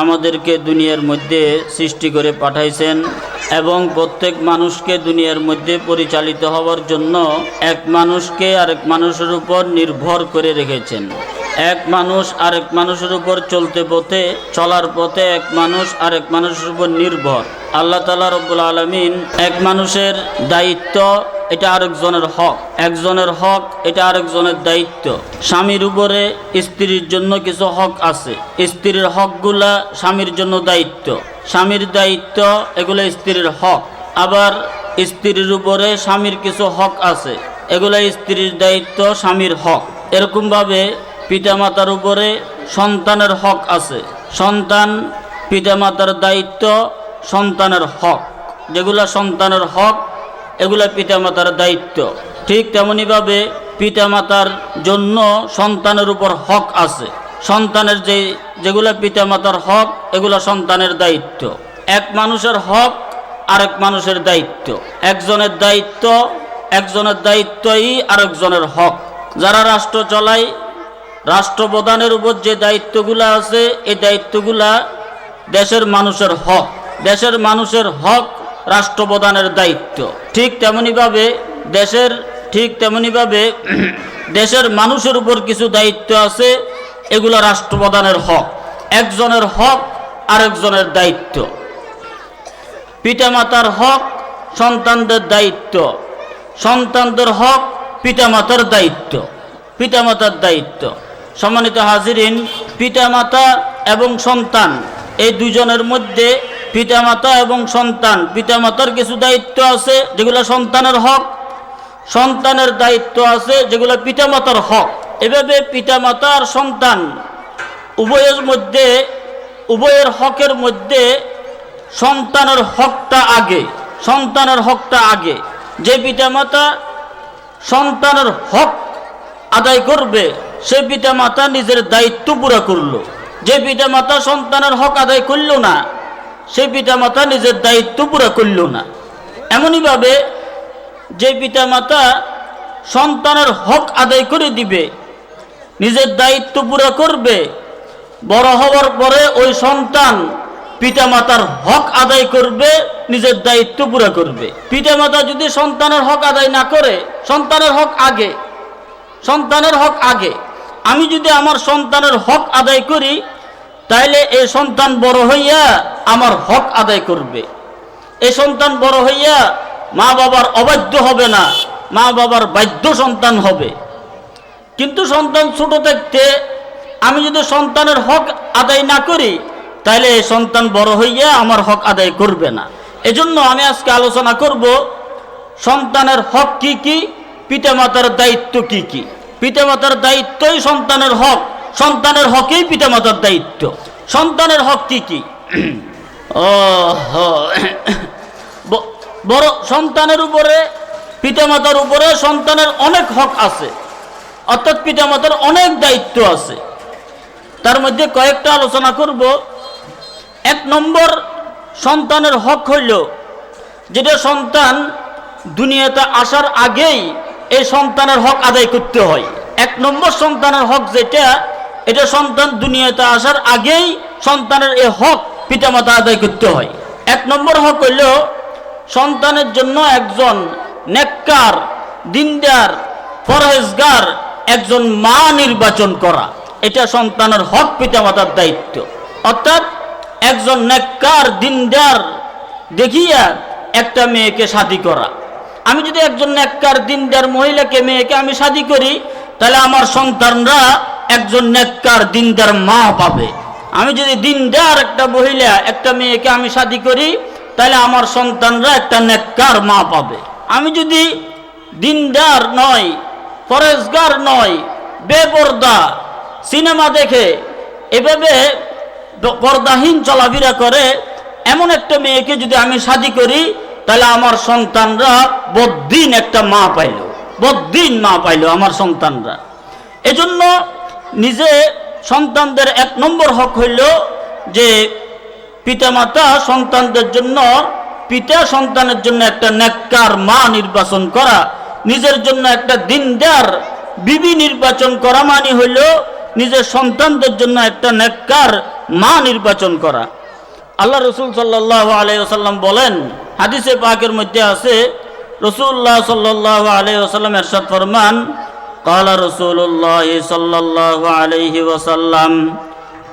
আমাদেরকে দুনিয়ার মধ্যে সৃষ্টি করে পাঠাইছেন এবং প্রত্যেক মানুষকে দুনিয়ার মধ্যে পরিচালিত হওয়ার জন্য এক মানুষকে আরেক মানুষের উপর নির্ভর করে রেখেছেন। এক মানুষ আরেক মানুষের উপর চলতে পথে, চলার পথে এক মানুষ আরেক মানুষের উপর নির্ভর। আল্লাহ তালা রব্বুল আলমিন এক মানুষের দায়িত্ব এটা আরেকজনের হক, একজনের হক এটা আরেকজনের দায়িত্ব। স্বামীর উপরে স্ত্রীর জন্য কিছু হক আছে, স্ত্রীর হকগুলা স্বামীর জন্য দায়িত্ব। স্বামীর দায়িত্ব এগুলো স্ত্রীর হক, আবার স্ত্রীর উপরে স্বামীর কিছু হক আছে, এগুলো স্ত্রীর দায়িত্ব স্বামীর হক। এরকমভাবে পিতামাতার উপরে সন্তানের হক আছে। সন্তান পিতামাতার দায়িত্ব, সন্তানের হক। যেগুলা সন্তানের হক, এগুলা পিতামাতার দায়িত্ব। ঠিক তেমনইভাবে পিতামাতার জন্য সন্তানের উপর হক আছে। সন্তানের যে, যেগুলো পিতামাতার হক, এগুলো সন্তানের দায়িত্ব। এক মানুষের হক, আরেক মানুষের দায়িত্ব। একজনের দায়িত্ব, একজনের দায়িত্বই আরেকজনের হক। যারা রাষ্ট্র চলায় রাষ্ট্রপ্রধানের উপর যে দায়িত্বগুলো আছে, এই দায়িত্বগুলা দেশের মানুষের হক। দেশের মানুষের হক রাষ্ট্রপ্রধানের দায়িত্ব। ঠিক তেমনিভাবে দেশের, ঠিক তেমনিভাবে দেশের মানুষের উপর কিছু দায়িত্ব আছে, এগুলো রাষ্ট্রপ্রধানের হক। একজনের হক, আরেকজনের দায়িত্ব। পিতামাতার হক, সন্তানদের দায়িত্ব। সন্তানদের হক, পিতামাতার দায়িত্ব। পিতামাতার দায়িত্ব। সম্মানিত হাজিরিন, পিতামাতা এবং সন্তান, এই দুজনের মধ্যে পিতামাতা এবং সন্তান, পিতামাতার কিছু দায়িত্ব আছে যেগুলো সন্তানের হক, সন্তানের দায়িত্ব আছে যেগুলো পিতামাতার হক। এভাবে পিতামাতা আর সন্তান উভয়ের মধ্যে, উভয়ের হকের মধ্যে সন্তানের হকটা আগে, সন্তানের হকটা আগে। যে পিতামাতা সন্তানের হক আদায় করবে সে পিতা মাতা নিজের দায়িত্ব পুরা করল। যে পিতা মাতা সন্তানের হক আদায় করল না, সে পিতা মাতা নিজের দায়িত্ব পুরা করল না। এমনইভাবে যে পিতা মাতা সন্তানের হক আদায় করে দিবে, নিজের দায়িত্ব পুরা করবে, বড় হওয়ার পরে ওই সন্তান পিতামাতার হক আদায় করবে, নিজের দায়িত্ব পুরা করবে। পিতামাতা যদি সন্তানের হক আদায় না করে, সন্তানের হক আগে, সন্তানের হক আগে আমি যদি আমার সন্তানের হক আদায় করি, তাইলে এই সন্তান বড় হইয়া আমার হক আদায় করবে। এই সন্তান বড় হইয়া মা বাবার অবাধ্য হবে না, মা বাবার বাধ্য সন্তান হবে। কিন্তু সন্তান ছোট থাকতে আমি যদি সন্তানের হক আদায় না করি তাহলে এই সন্তান বড় হইয়া আমার হক আদায় করবে না। এজন্য আমি আজকে আলোচনা করব, সন্তানের হক কি কি, পিতামাতার দায়িত্ব কি কি। পিতামাতার দায়িত্বই সন্তানের হক। সন্তানের হকেই পিতামাতার দায়িত্ব। সন্তানের হক কি বড় সন্তানের উপরে, পিতামাতার উপরে সন্তানের অনেক হক আছে। অর্থাৎ পিতামাতার অনেক দায়িত্ব আছে। তার মধ্যে কয়েকটা আলোচনা করব। এক নম্বর, সন্তানের হক হইল, যেটা সন্তান দুনিয়াতে আসার আগেই এই সন্তানের হক আদায় করতে হয়। এক নম্বর সন্তানের হক যেটা, এটা সন্তান দুনিয়াতে আসার আগেই সন্তানের এই হক পিতামাতা আদায় করতে হয়। এক নম্বর হক হইল, সন্তানের জন্য একজন নেককার, দিনদার ফরহেজগার একজন মা নির্বাচন করা। এটা সন্তানের হক পিতামাতার দায়িত্ব। অর্থাৎ একজন নেককার, দিনদার দেখিয়া একটা মেয়েকে শাদি করা। আমি যদি একজন নেককার দিনদার মহিলাকে, মেয়েকে আমি শাদি করি, তাহলে আমার সন্তানরা একজন নেককার দিনদার মা পাবে। আমি যদি দিনদার একটা মহিলা, একটা মেয়েকে আমি শাদি করি, তাহলে আমার সন্তানরা একটা নেককার মা পাবে। আমি যদি দিনদার নয় ফরেজগার নয়, বেপর্দা, সিনেমা দেখে এভাবে পর্দাহীন চলাফেরা করে, এমন একটা মেয়েকে যদি আমি শাদি করি তাহলে আমার সন্তানরা বদ্দিন একটা মা পাইল। বদ্দিন মা পাইল আমার সন্তানরা। এজন্য নিজে সন্তানদের এক নম্বর হক হইল যে পিতামাতা সন্তানদের জন্য, পিতা সন্তানের জন্য একটা নেককার মা নির্বাচন করা, নিজের জন্য একটা দিনদার বিবি নির্বাচন করা মানে হইল নিজের সন্তানদের জন্য একটা নেককার মা নির্বাচন করা। আল্লাহ রসুল সাল্লাহ আলাইসাল্লাম বলেন, হাদিসে পাকের মধ্যে আছে রসুল্লাহ সাল্লাহ আলাইসাল্লাম এরশাদ ফরমান, কালা রসুল্লাহ সাল্লাহ আলহি ওসাল্লাম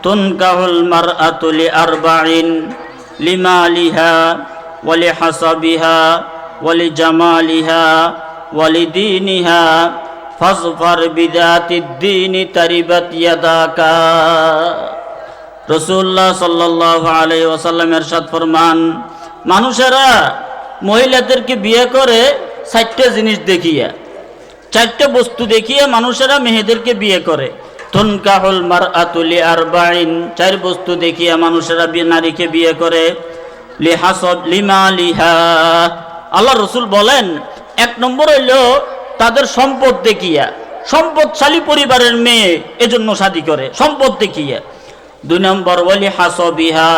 তুনকাহুল মার আতুলি আরবাইন লিমা আলিহা ওয়ালি হাসাবিহা ওয়ালি জামালিহা ওয়ালি দিনিহা ফাজফার বিদাতিদ্দিন তারিবত ইয়াদাকা। রসুল্লাহ সাল্লাহ আলাই ওসাল্লাম এরশাদ ফরমান, মানুষেরা মহিলাদেরকে বিয়ে করে চারটে জিনিস দেখিয়া, চারটে বস্তু দেখিয়ে মানুষেরা মেয়েদেরকে বিয়ে করে। তনকাহুল মার আতুলি আর বাইন চার বস্তু দেখিয়া মানুষেরা বিয়ে নারীকে বিয়ে করে। লিহাসব, লিমা, লিহা। আল্লাহ রসুল বলেন, এক নম্বর হইল তাদের সম্পদ দেখিয়া। সম্পদশালী পরিবারের মেয়ে এজন্য শাদি করে। সম্পদ দেখিয়া। দুই নম্বর, ওয়ালি হাসবিহা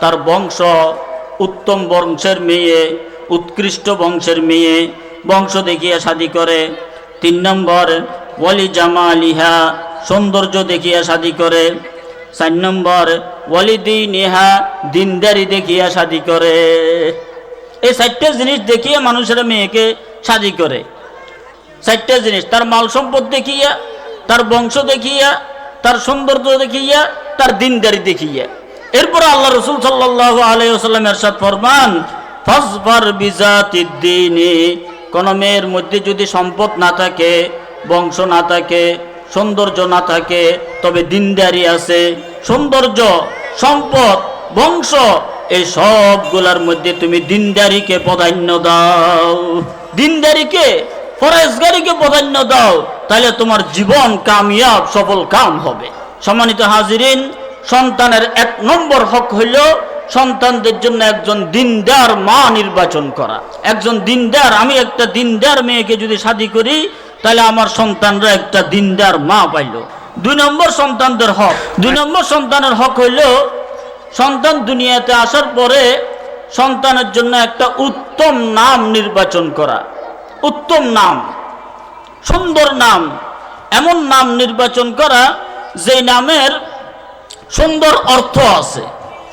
তার বংশ, উত্তম বংশের মেয়ে, উৎকৃষ্ট বংশের মেয়ে, বংশ দেখিয়া শাদি করে। তিন নম্বর, ওয়ালি জামালিহা সৌন্দর্য দেখিয়া শাদি করে। চার নম্বর, ওয়ালি দিনিহা দিনদারি দেখিয়া শাদি করে। এই চারটে জিনিস দেখিয়ে মানুষেরা মেয়েকে শাদি করে। চারটে জিনিস, তার মাল সম্পদ দেখিয়া, তার বংশ দেখিয়া তার সৌন্দর্য দেখিয়া, তার দিনদারি দেখিয়া। এরপর আল্লাহ রসুল সাল্লাহ আলাইসাল্লাম এরশাদ ফরমান, ফসফর মেয়ের মধ্যে যদি সম্পদ না থাকে, বংশ না থাকে, সৌন্দর্য না থাকে, তবে দিনদারি আছে। সৌন্দর্য, সম্পদ, বংশ, এই সবগুলার মধ্যে তুমি দিনদারিকে প্রাধান্য দাও। দিনদারিকে ফরেজগারিকে প্রাধান্য দাও, তাহলে তোমার জীবন কামিয়াব, সফল কাম হবে। সম্মানিত হাজিরিন, সন্তানের এক নম্বর হক হইল সন্তানদের জন্য একজন দিনদার মা নির্বাচন করা। একজন দিনদার, আমি একটা দিনদার মেয়েকে যদি শাদি করি, তাহলে আমার সন্তানরা একটা দিনদার মা পাইল। দুই নম্বর সন্তানদের হক। দুই নম্বর সন্তানের হক হইল, সন্তান দুনিয়াতে আসার পরে সন্তানের জন্য একটা উত্তম নাম নির্বাচন করা। উত্তম নাম, সুন্দর নাম, এমন নাম নির্বাচন করা যে নামের সুন্দর অর্থ আছে,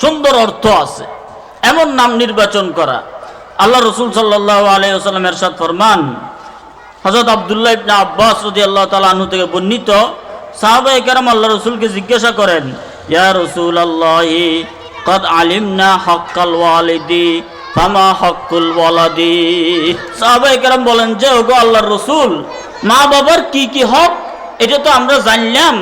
সুন্দর অর্থ আছে। এমন নাম নির্বাচন করা। আল্লাহ রসুল সাল্লাহ আলাইসাল্লাম এরশাদ ফরমান হজরত আবদুল্লাহ ইবনা আব্বাস রদি আল্লাহ তালা আনহু থেকে বর্ণিত সাহাবাই কেরাম আল্লাহ রসুলকে জিজ্ঞাসা করেন, ইয়া রসুল আল্লাহি কদ আলিমনা হক্কাল ওয়ালিদি? ফামা হকুল ওয়ালাদি। সাহাবাই কেরাম বলেন, যে ওগো আল্লাহর রসুল, মা বাবার কি কি হক, এটা তো আমরা জানলাম।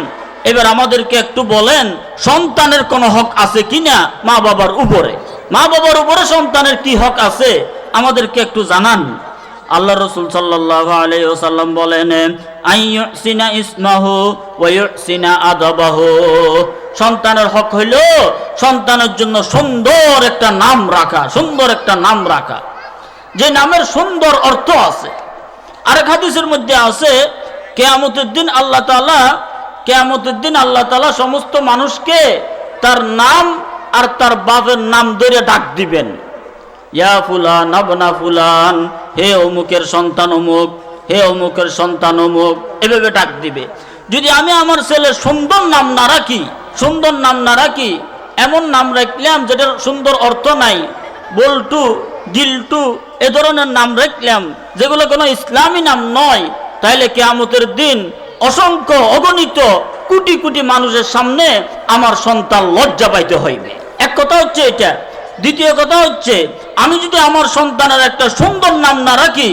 এবার আমাদেরকে একটু বলেন, সন্তানের কোনো হক আছে কিনা মা বাবার উপরে? মা বাবার উপরে সন্তানের কি হক আছে? আমাদেরকে একটু জানান। আল্লাহ রসুল সাল্লাহ আলাইসাল্লাম বলেন আইসিনা ইসমাহু ওয়সিনা আদবাহু। সন্তানের হক হইল সন্তানের জন্য সুন্দর একটা নাম রাখা, সুন্দর একটা নাম রাখা। যে নামের সুন্দর অর্থ আছে। আরেক হাদিসের মধ্যে আছে, কেয়ামতের দিন আল্লাহ তালা কেয়ামতের দিন আল্লাহ তালা সমস্ত মানুষকে তার নাম আর তার বাপের নাম ধরে ডাক দিবেন। ইয়া ফুলান, আবনা ফুলান, হে অমুকের সন্তান অমুক, হে অমুকের সন্তান অমুক, এভাবে ডাক দিবে। যদি আমি আমার ছেলে সুন্দর নাম না রাখি সুন্দর নাম না রাখি, এমন নাম রাখলাম যেটার সুন্দর অর্থ নাই। বল্টু, গিল্টু, এ ধরনের নাম রাখলাম, যেগুলো কোনো ইসলামী নাম নয়। তাইলে কেয়ামতের দিন অসংখ্য অগণিত কোটি কোটি মানুষের সামনে আমার সন্তান লজ্জা পাইতে হইবে। এক কথা হচ্ছে এটা। দ্বিতীয় কথা হচ্ছে, আমি যদি আমার সন্তানের একটা সুন্দর নাম না রাখি,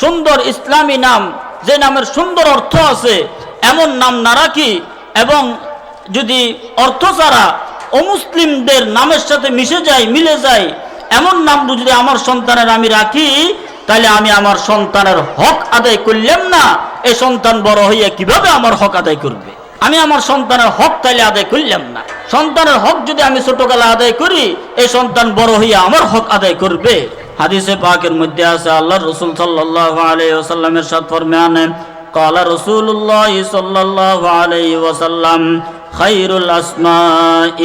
সুন্দর ইসলামী নাম, যে নামের সুন্দর অর্থ আছে, এমন নাম না রাখি, এবং যদি অর্থ ছাড়া অমুসলিমদের নামের সাথে মিশে যায়, মিলে যায়, এমন নাম যদি আমার সন্তানের আমি রাখি, তাহলে আমি আমার সন্তানের হক আদায় করলাম না। এই সন্তান বড় হইয়া কীভাবে আমার হক আদায় করবে? আমি আমার সন্তানের হক তাইলে আদায় করলাম না। সন্তানের হক যদি আমি ছোটকালে আদায় করি এই সন্তান বড় হইয়া আমার হক আদায় করবে। হাদিসে পাকের মধ্যে আছে আল্লাহ রসুল সাল্লাহ আলাইসাল্লামের সাথ ফরমান قال رسول الله صلى الله عليه وسلم خير الأسماء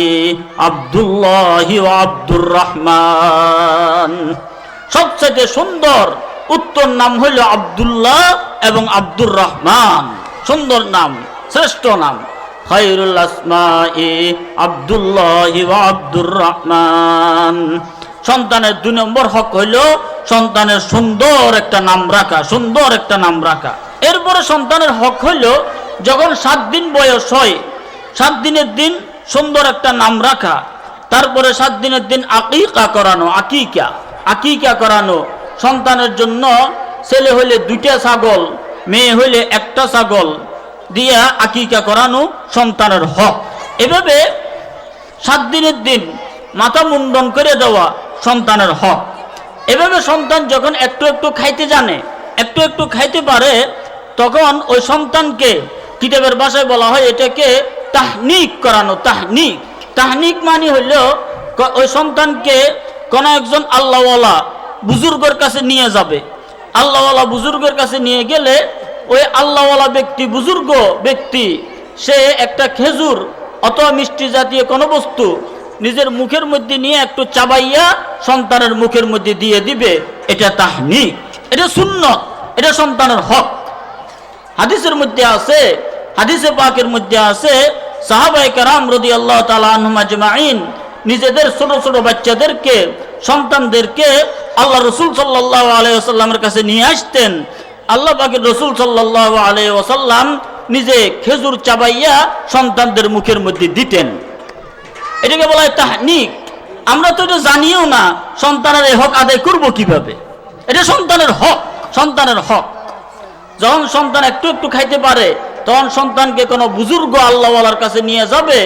عبد الله وعبد الرحمن সবচেয়ে সুন্দর উত্তর নাম হইল আব্দুল্লাহ এবং আব্দুর রহমান সুন্দর নাম শ্রেষ্ঠ নাম খায়রুল আসমাই আব্দুল্লাহ ওয়া আব্দুর রহমান সন্তানের দুই নম্বর হক হইল সন্তানের সুন্দর একটা নাম রাখা সুন্দর একটা নাম রাখা এরপরে সন্তানের হক হইল যখন সাত দিন বয়স হয়, সাত দিনের দিন সুন্দর একটা নাম রাখা, তারপরে সাত দিনের দিন আকিকা করানো, আকিকা আকিকা করানো। সন্তানের জন্য ছেলে হইলে দুইটা ছাগল, মেয়ে হইলে একটা ছাগল দিয়া আকিকা করানো সন্তানের হক। এভাবে সাত দিনের দিন মাথা মুন্ডন করে দেওয়া সন্তানের হক। এভাবে সন্তান যখন একটু একটু খাইতে জানে, একটু একটু খাইতে পারে তখন ওই সন্তানকে কিতাবের ভাষায় বলা হয় এটাকে তাহনিক করানো, তাহনিক। তাহনিক মানে হইল ওই সন্তানকে কোন একজন আল্লাহওয়ালা বুজুর্গর কাছে নিয়ে যাবে। আল্লাহওয়ালা বুজুর্গের কাছে নিয়ে গেলে ওই আল্লাহওয়ালা ব্যক্তি, বুজুর্গ ব্যক্তি, সে একটা খেজুর অথবা মিষ্টি জাতীয় কোনো বস্তু নিজের মুখের মধ্যে নিয়ে একটু চাবাইয়া সন্তানের মুখের মধ্যে দিয়ে দিবে। এটা তাহনি এটা শূন্য এটা সন্তানের হক। হাদিসের মধ্যে আছে, হাদিসে পাকের মধ্যে আছে সাহাবাই কারাম রদি আল্লাহ তালাজমাইন নিজেদের ছোট ছোট বাচ্চাদেরকে, সন্তানদেরকে আল্লাহ রসুল সাল্লাহ আলাইসাল্লামের কাছে নিয়ে আসতেন। আল্লাহ পাকের রসুল সাল্লাহ আলাই ওসাল্লাম নিজে খেজুর চাবাইয়া সন্তানদের মুখের মধ্যে দিতেন। এটাকে বলা হয় তাহনিক। আমরা তো এটা জানিও না, সন্তানের হক আদায় করব কীভাবে? এটা সন্তানের হক সন্তানের হক। যখন সন্তান একটু একটু খাইতে পারে, তখন সন্তানকে কোনো বুজুর্গ আল্লাহওয়ালার কাছে নিয়ে যাবে।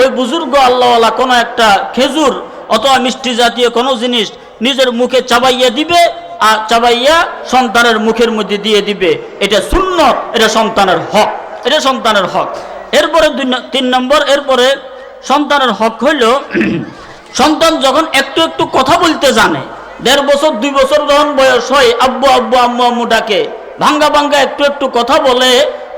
ওই বুজুর্গ আল্লাহওয়ালা কোনো একটা খেজুর অথবা মিষ্টি জাতীয় কোনো জিনিস নিজের মুখে চাবাইয়া দিবে আর চাবাইয়া সন্তানের মুখের মধ্যে দিয়ে দিবে। এটা শূন্য এটা সন্তানের হক, এটা সন্তানের হক। এরপরে দুই তিন নম্বর, এরপরে সন্তানের হক হইল, সন্তান যখন একটু একটু কথা বলতে জানে, দেড় বছর, দুই বছর যখন বয়স হয়, আব্বু আব্বু, আম্মু আম্মু ডাকে ভাঙ্গা ভাঙ্গা একটু একটু কথা বলে,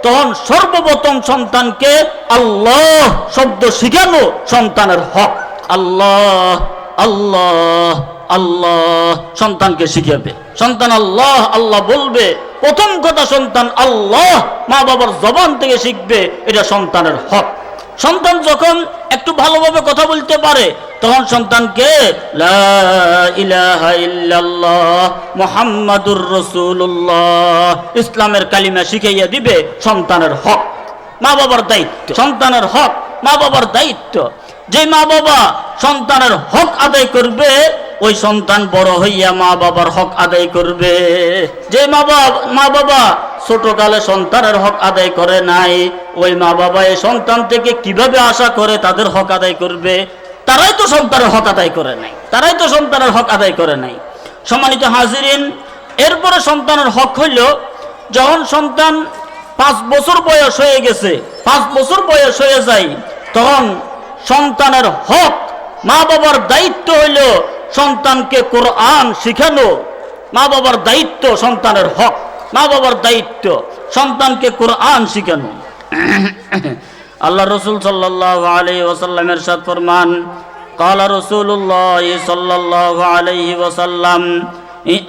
তখন সর্বপ্রথম সন্তানকে আল্লাহ শব্দ শিখানো সন্তানের হক। আল্লাহ আল্লাহ আল্লাহ সন্তানকে শিখাবে। সন্তান আল্লাহ আল্লাহ বলবে। প্রথম কথা সন্তান আল্লাহ মা বাবার জবান থেকে শিখবে, এটা সন্তানের হক। সন্তান যখন একটু ভালোভাবে কথা বলতে পারে, তখন সন্তানকে রসুল্লাহ মুহাম্মাদুর রাসূলুল্লাহ ইসলামের কালিমা শিখাইয়া দিবে সন্তানের হক। মা বাবার দায়িত্ব। সন্তানের হক, মা বাবার দায়িত্ব। যে মা বাবা সন্তানের হক আদায় করবে ওই সন্তান বড় হইয়া মা বাবার হক আদায় করবে। যে মা বাবা মা বাবা ছোটকালে সন্তানের হক আদায় করে নাই, ওই মা বাবা এই সন্তান থেকে কীভাবে আশা করে তাদের হক আদায় করবে? তারাই তো সন্তানের হক আদায় করে নাই, তারাই তো সন্তানের হক আদায় করে নাই। সম্মানিত হাজিরিন, এরপরে সন্তানের হক হইল, যখন সন্তান পাঁচ বছর বয়স হয়ে গেছে, পাঁচ বছর বয়স হয়ে যায়, তখন সন্তানের হক মা বাবার দায়িত্ব হইল সন্তানকে কোরআন শিখানো মা বাবার দায়িত্ব সন্তানের হক মা বাবার দায়িত্ব সন্তানকে কোরআন শিখানো আল্লাহ রসুল সাল্লাহ আলী ওসাল্লামের সাথ ফরমান قال رسول الله صلى الله عليه وسلم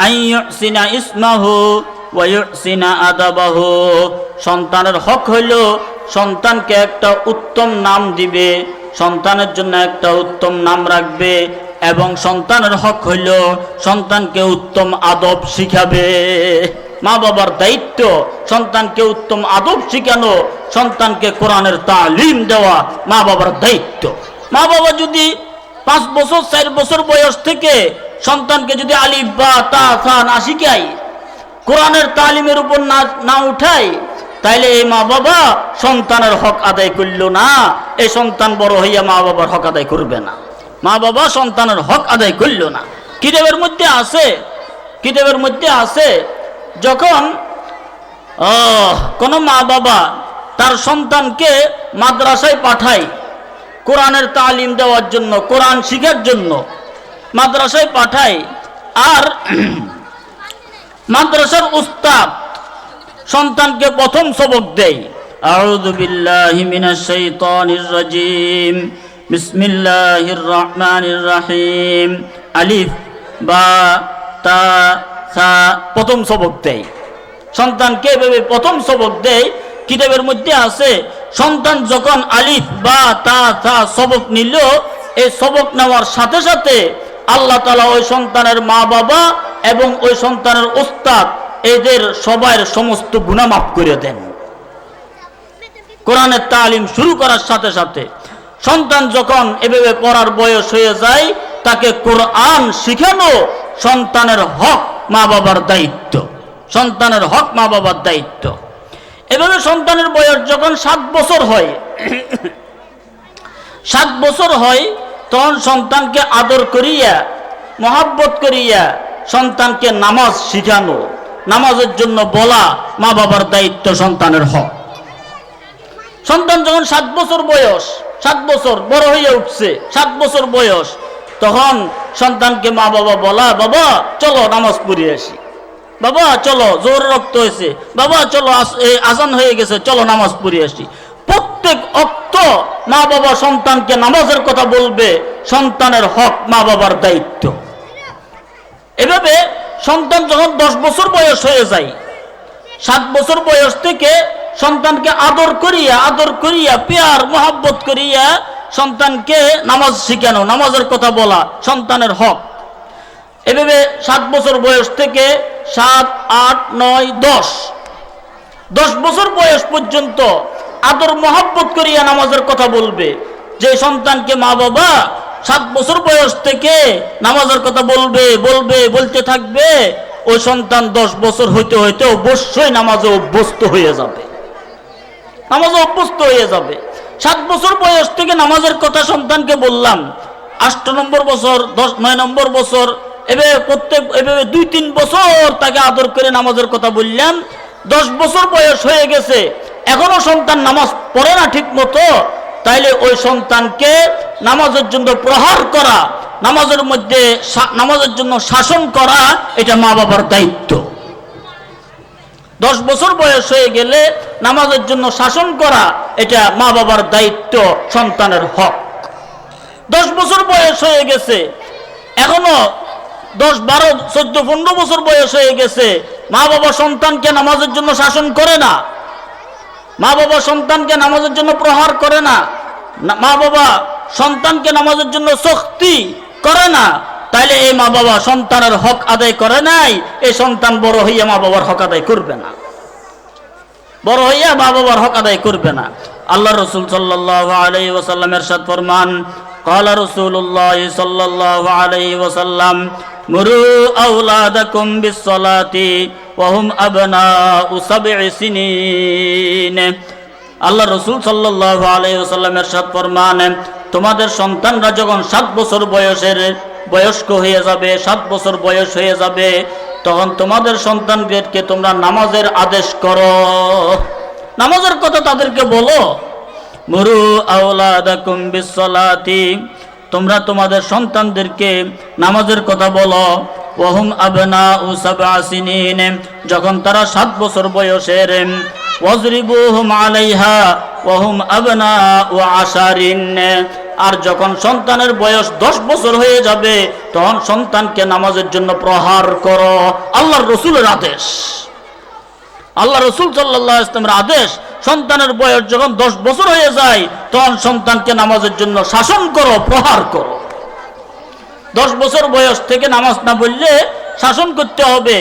أن يحسن اسمه ويحسن أدبه সন্তানের হক হইল সন্তানকে একটা উত্তম নাম দিবে সন্তানের জন্য একটা উত্তম নাম রাখবে এবং সন্তানের হক হইল সন্তানকে উত্তম আদব শিখাবে। মা বাবার দায়িত্ব, সন্তানকে উত্তম আদব শিখানো, সন্তানকে কোরআনের তালিম দেওয়া মা বাবার দায়িত্ব। মা বাবা যদি পাঁচ বছর, চার বছর বয়স থেকে সন্তানকে যদি আলিফ বা তা সা না শিখাই কোরআনের তালিমের উপর না না উঠাই তাইলে এই মা বাবা সন্তানের হক আদায় করল না, এই সন্তান বড় হইয়া মা বাবার হক আদায় করবে না। মা বাবা সন্তানের হক আদায় করল না। কিতাবের মধ্যে আছে, কিতাবের মধ্যে আছে, যখন কোনো মা বাবা তার সন্তানকে মাদ্রাসায় পাঠায়, কোরআনের তালিম দেওয়ার জন্য, কোরআন শিখার জন্য, মাদ্রাসায় পাঠায়, আর মাদ্রাসার উস্তাদ সন্তানকে প্রথম সবক দেয়। আউযু বিল্লাহি মিনাশ শাইতানির রাজিম। বিসমিল্লাহির রহমানির রহিম আলিফ, বা, তা, সা, প্রথম সবক দেয়। সন্তানকে এভাবে প্রথম সবক দেয়? কিতাবের মধ্যে আছে, সন্তান যখন আলিফ, বা, তা তা সবক নিল, এই সবক নেওয়ার সাথে সাথে আল্লাহ তালা ওই সন্তানের মা বাবা এবং ওই সন্তানের ওস্তাদ, এদের সবার সমস্ত গুণা মাফ করে দেন। কোরআনের তালিম শুরু করার সাথে সাথে সন্তান যখন এভাবে পড়ার বয়স হয়ে যায়, তাকে কোরআন শিখানো সন্তানের হক মা বাবার দায়িত্ব। সন্তানের হক মা বাবার দায়িত্ব। এভাবে সন্তানের বয়স যখন সাত বছর হয়, সাত বছর হয়, তখন সন্তানকে আদর করিয়া, মহাব্বত করিয়া সন্তানকে নামাজ শিখানো, নামাজের জন্য বলা মা বাবার দায়িত্ব সন্তানের হক। সন্তান যখন সাত বছর বয়স সাত বছর বড় হয়ে উঠছে, সাত বছর বয়স। তখন সন্তানকে মা বাবা বলা, বাবা, চলো নামাজ পড়ে আসি। বাবা, চলো, জোর রক্ত হয়েছে। বাবা, চলো আসান হয়ে গেছে, চলো নামাজ পড়ে আসি। প্রত্যেক অক্ত মা বাবা সন্তানকে নামাজের কথা বলবে, সন্তানের হক মা বাবার দায়িত্ব। এভাবে সন্তান যখন দশ বছর বয়স হয়ে যায়, সাত বছর বয়স থেকে সন্তানকে আদর করিয়া আদর করিয়া, পেয়ার, মহাব্বত করিয়া সন্তানকে নামাজ শিখানো, নামাজের কথা বলা সন্তানের হক। এভাবে সাত বছর বয়স থেকে সাত, আট, নয়, দশ দশ বছর বয়স পর্যন্ত আদর, মহাব্বত করিয়া নামাজের কথা বলবে। যে সন্তানকে মা বাবা সাত বছর বয়স থেকে নামাজের কথা বলবে বলবে, বলতে থাকবে, ওই সন্তান দশ বছর হইতে হইতে অবশ্যই নামাজে অভ্যস্ত হয়ে যাবে। নামাজে অভ্যস্ত হয়ে যাবে। সাত বছর বয়স থেকে নামাজের কথা সন্তানকে বললাম, আষ্ট নম্বর বছর, দশ, নয় নম্বর বছর, এভাবে প্রত্যেক, এভাবে দুই, তিন বছর তাকে আদর করে নামাজের কথা বললাম। দশ বছর বয়স হয়ে গেছে, এখনও সন্তান নামাজ পড়ে না ঠিক মতো, তাইলে ওই সন্তানকে নামাজের জন্য প্রহার করা, নামাজের মধ্যে নামাজের জন্য শাসন করা, এটা মা বাবার দায়িত্ব। দশ বছর বয়স হয়ে গেলে নামাজের জন্য শাসন করা এটা মা বাবার দায়িত্ব, সন্তানের হক। দশ বছর বয়স হয়ে গেছে, এখনও দশ, বারো, চোদ্দ, পনেরো বছর বয়স হয়ে গেছে, মা বাবা সন্তানকে নামাজের জন্য শাসন করে না। মা বাবা সন্তানকে নামাজের জন্য প্রহার করে না। মা বাবা সন্তানকে নামাজের জন্য শক্তি করে না। তাইলে এই মা বাবা সন্তানের হক আদায় করে নাই এই সন্তান বড় হইয়া মা বাবার হক আদায় করবে না বড় হইয়া মা বাবার হক আদায় করবে না আল্লাহ রসুল সাল্লাহ আলাই ওসাল্লামের সাথ ফরমান قال رسول الله صلى الله عليه وسلم مروا أولادكم بالصلاة وهم أبناء سبع سنين আল্লাহ রসুল সাল্লাহ আলাইসাল্লামের সাত ফরমান তোমাদের সন্তানরা যখন সাত বছর বয়সের বয়স্ক হয়ে যাবে, সাত বছর বয়স হয়ে যাবে, তখন তোমাদের সন্তানদেরকে তোমরা নামাজের আদেশ করো। নামাজের কথা তাদেরকে বলো। মুরু বিসসালাতি, তোমরা তোমাদের সন্তানদেরকে নামাজের কথা বলো। ওহুম আবনা ও সাবাসিনিন যখন তারা সাত বছর বয়সের, ওয়াজরিবুহুম আলাইহা ওহুম আবনা ও আশারিন, আর যখন সন্তানের বয়স দশ বছর হয়ে যাবে, তখন সন্তানকে নামাজের জন্য প্রহার করো। আল্লাহর রসুলের আদেশ। আল্লাহ রসুল সাল্লাহ ইসলামের আদেশ, সন্তানের বয়স যখন দশ বছর হয়ে যায়, তখন সন্তানকে নামাজের জন্য শাসন করো, প্রহার করো। দশ বছর বয়স থেকে নামাজ না বললে শাসন করতে হবে।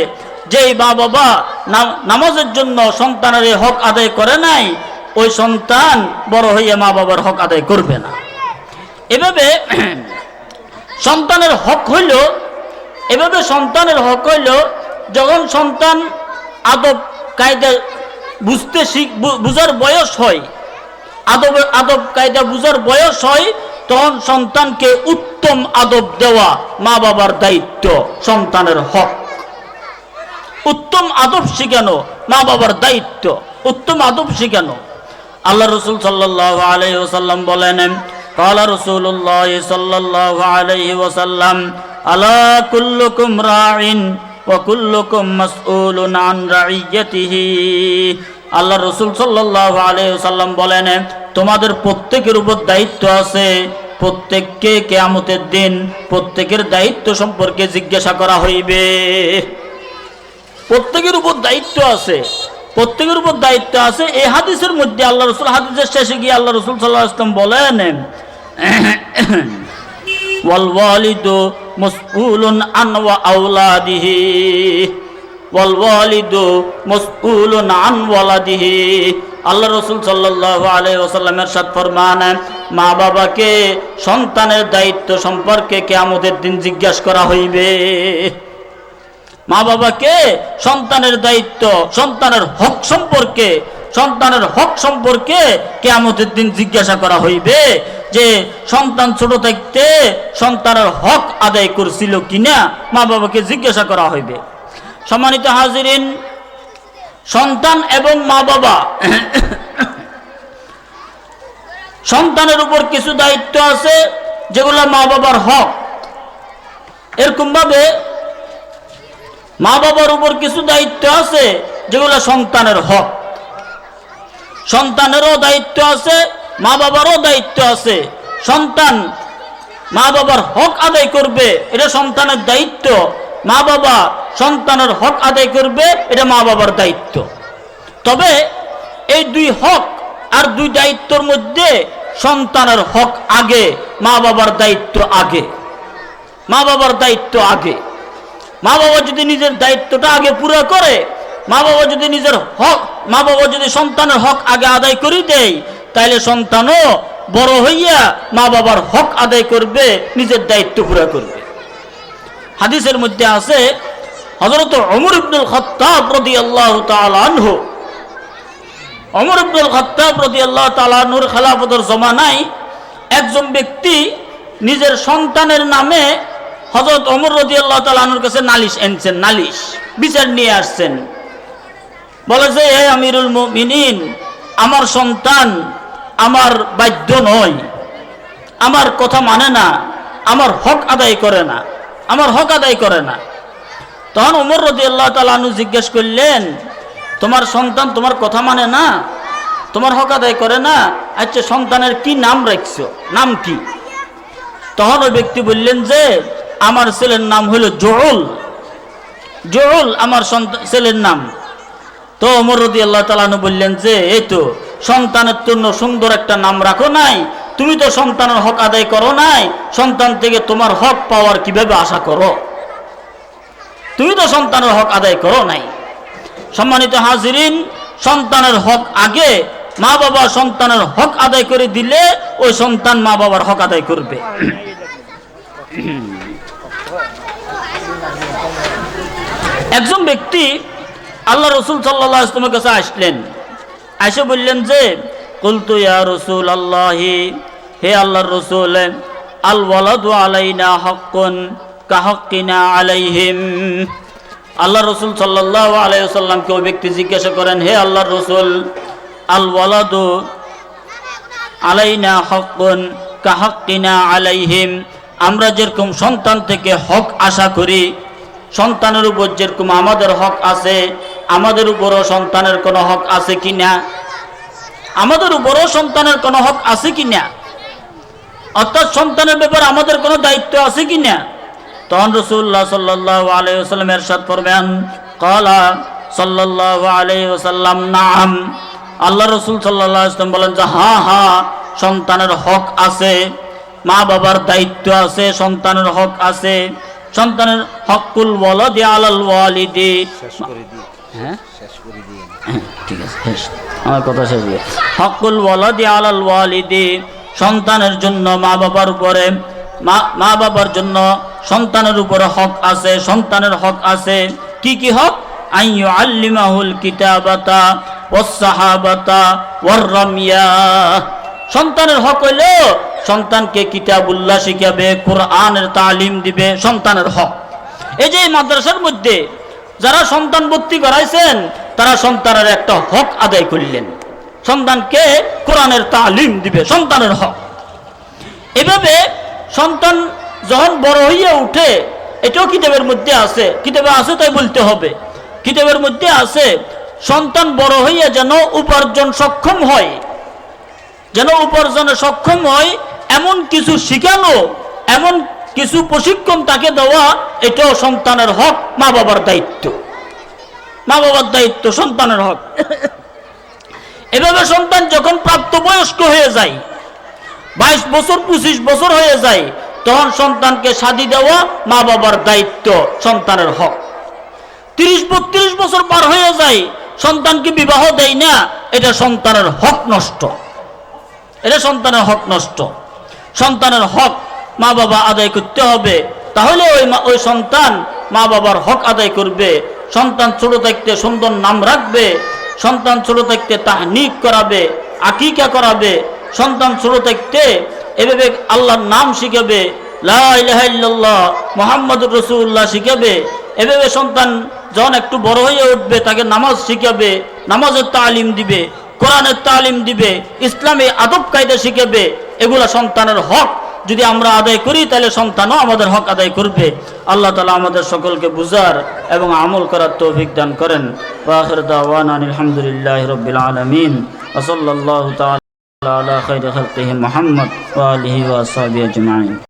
যেই মা বাবা নামাজের জন্য সন্তানের হক আদায় করে নাই, ওই সন্তান বড় হইয়া মা বাবার হক আদায় করবে না। এভাবে সন্তানের হক হইল, এভাবে সন্তানের হক হইল, যখন সন্তান আদব, কায়দা বুঝতে শিখ বুঝার বয়স হয়, আদব আদব, কায়দা বুঝার বয়স হয় তখন সন্তানকে উত্তম আদব দেওয়া মা বাবার দায়িত্ব, সন্তানের হক। উত্তম আদব শিখানো মা বাবার দায়িত্ব। উত্তম আদব শিখানো। আল্লাহ রসুল সাল্লাম বলেন আল্লাহ রসুল সাল্লাহ আলহিহাসাল্লাম বলেন, তোমাদের প্রত্যেকের উপর দায়িত্ব আছে প্রত্যেককে কেয়ামতের দিন প্রত্যেকের দায়িত্ব সম্পর্কে জিজ্ঞাসা করা হইবে। প্রত্যেকের উপর দায়িত্ব আছে। প্রত্যেকের উপর দায়িত্ব আছে। এই হাদিসের মধ্যে আল্লাহ রসুল, হাদিসের শেষে গিয়ে আল্লাহ রসুল সাল্লাহ আসলাম বলেন ওয়াল ওয়ালিদ মুসফুলুন আনওয়া আউলাদিহি ওয়ালওয়ালিদু আল্লাহ রসুল সাল্লাহ আলি ফরমান মা বাবাকে সন্তানের দায়িত্ব সম্পর্কে কে কেয়ামতের দিন জিজ্ঞাসা করা হইবে। মা বাবাকে সন্তানের দায়িত্ব, সন্তানের হক সম্পর্কে, সন্তানের হক সম্পর্কে কে আমাদের দিন জিজ্ঞাসা করা হইবে যে সন্তান ছোট থাকতে সন্তানের হক আদায় করছিল কিনা, মা বাবাকে জিজ্ঞাসা করা হইবে। সম্মানিত হাজিরিন, সন্তান এবং মা বাবা সন্তানের উপর কিছু দায়িত্ব আছে যেগুলো মা বাবার হক। এরকম ভাবে মা বাবার উপর কিছু দায়িত্ব আছে যেগুলো সন্তানের হক। সন্তানেরও দায়িত্ব আছে মা বাবারও দায়িত্ব আছে। সন্তান মা বাবার হক আদায় করবে, এটা সন্তানের দায়িত্ব। মা বাবা সন্তানের হক আদায় করবে, এটা মা বাবার দায়িত্ব। তবে এই দুই হক আর দুই দায়িত্বর মধ্যে সন্তানের হক আগে, মা বাবার দায়িত্ব আগে। মা বাবার দায়িত্ব আগে। মা বাবা যদি নিজের দায়িত্বটা আগে পুরো করে, মা বাবা যদি নিজের হক, মা বাবা যদি সন্তানের হক আগে আদায় করে দেয় তাহলে সন্তানও বড় হইয়া মা বাবার হক আদায় করবে, নিজের দায়িত্ব পুরো করবে। হাদিসের মধ্যে আছে হজরত অমর ইবনুল খত্তাব প্রতি আল্লাহ তালানহ অমর ইবনুল খত্তাব প্রতি আল্লাহ তালানুর খেলাফতের জমানায় একজন ব্যক্তি নিজের সন্তানের নামে হজরত অমর রদি আল্লাহ তালানুর কাছে নালিশ এনেছেন, নালিশ, বিচার নিয়ে আসছেন। বলে যে, হে আমিরুল মিনিন আমার সন্তান আমার বাধ্য নয়। আমার কথা মানে না, আমার হক আদায় করে না। আমার হক আদায় করে না। তখন উমর রদি আল্লাহ তালু জিজ্ঞেস করলেন, তোমার সন্তান তোমার কথা মানে না? তোমার হক আদায় করে না? আচ্ছা সন্তানের কি নাম রাখছো? নাম কি? তখন ওই ব্যক্তি বললেন যে, আমার ছেলের নাম হলো জোহল। জোহল আমার ছেলের নাম। তো ওমর রদি আল্লাহ তালানু বললেন যে, এই তো, সন্তানের জন্য সুন্দর একটা নাম রাখো নাই তুমি তো সন্তানের হক আদায় করো নাই, সন্তান থেকে তোমার হক পাওয়ার কীভাবে আশা করো? তুমি তো সন্তানের হক আদায় করো নাই। সম্মানিত হাজিরিন, সন্তানের হক আগে মা বাবা সন্তানের হক আদায় করে দিলে ওই সন্তান মা বাবার হক আদায় করবে। একজন ব্যক্তি আল্লাহ রসুল সাল্লাহ ইসলামের কাছে আসলেন। এসে বললেন যে, কুলতু ইয়া রসুল আল্লাহি হে আল্লাহর রসুল আল ওয়ালাদু আলাইনা হক্কুন কাহক্কিনা আলাইহিম। আল্লাহ রসুল সাল্লাহ আলাইসাল্লামকে ওই ব্যক্তি জিজ্ঞাসা করেন, হে আল্লাহর রসুল আল ওয়ালাদু আলাইনা হকুন কাহকিনা আলাইহিম। আমরা যেরকম সন্তান থেকে হক আশা করি, সন্তানের উপর যেরকম আমাদের হক আছে, আমাদের উপরও সন্তানের কোনো হক আছে কি না আমাদের উপরও সন্তানের কোনো হক আছে কি না অর্থাৎ সন্তানের ব্যাপারে আমাদের কোনো দায়িত্ব আছে কি না? তখন রসুল্লাহ সাল্লাহ আলাইসাল্লাম এরশাদ করবেন কলা সাল্লাহ আলাইসাল্লাম নাম। আল্লাহ রসুল সাল্লাহ ইসলাম বলেন যে হা হা সন্তানের হক আছে মা বাবার দায়িত্ব আছে সন্তানের হক আছে সন্তানের হকুল ওয়ালাদি আলাল ওয়ালিদি। হ্যাঁ? শেষ করে দিয়ে ঠিক আছে আমার কথা শেষ হকুল ওয়ালাদি আলাল ওয়ালিদি। সন্তানের জন্য মা বাবার উপরে, মা বাবার জন্য সন্তানের উপরে হক আছে, সন্তানের হক আছে। কি কি হক? আইয়ু আল্লিমাহুল কিতাবাতা ওয়াসসাহাবাতা ওয়াররামিয়া সন্তানের হক হইল সন্তানকে কিতাবুল্লাহ শিখাবে, কোরআনের তালিম দিবে, সন্তানের হক। এই যে মাদ্রাসার মধ্যে যারা সন্তান ভর্তি করাইছেন, তারা সন্তানের একটা হক আদায় করলেন। সন্তানকে কোরআনের তালিম দিবে, সন্তানের হক। এভাবে সন্তান যখন বড় হইয়া উঠে, এটাও কিতাবের মধ্যে আছে, কিতাবে আছে তাই বলতে হবে। কিতাবের মধ্যে আছে, সন্তান বড় হইয়া যেন উপার্জন সক্ষম হয়, যেন উপার্জনে সক্ষম হয়, এমন কিছু শিখানো, এমন কিছু প্রশিক্ষণ তাকে দেওয়া, এটাও সন্তানের হক মা বাবার দায়িত্ব। মা বাবার দায়িত্ব, সন্তানের হক। এভাবে সন্তান যখন প্রাপ্তবয়স্ক হয়ে যায়, বাইশ বছর, পঁচিশ বছর হয়ে যায়, তখন সন্তানকে শাদি দেওয়া মা বাবার দায়িত্ব, সন্তানের হক। তিরিশ, বত্রিশ বছর পার হয়ে যায়, সন্তানকে বিবাহ দেয় না, এটা সন্তানের হক নষ্ট। এটা সন্তানের হক নষ্ট। সন্তানের হক মা বাবা আদায় করতে হবে, তাহলে ওই ওই সন্তান মা বাবার হক আদায় করবে। সন্তান ছোট থাকতে সুন্দর নাম রাখবে সন্তান ছোট থাকতে তাহনিক করাবে, আকিকা করাবে, সন্তান ছোট থাকতে এভাবে আল্লাহর নাম শিখাবে, লা ইলাহা ইল্লাল্লাহ, মোহাম্মদুর রসুল্লাহ শিখাবে, এভাবে সন্তান যখন একটু বড় হয়ে উঠবে, তাকে নামাজ শিখাবে, নামাজের তালিম দিবে, কোরআনের তালিম দিবে, ইসলামী আদব কায়দা শিখাবে, এগুলা সন্তানের হক। যদি আমরা আদায় করি, তাহলে সন্তানও আমাদের হক আদায় করবে। আল্লাহ তালা আমাদের সকলকে বুঝার এবং আমল করার তৌফিক দান করেন। আলহামদুলিল্লাহ রবিল আলমিন। মুহাম্মদ ওয়া আলিহি ওয়া সাহবিহি আজমাইন।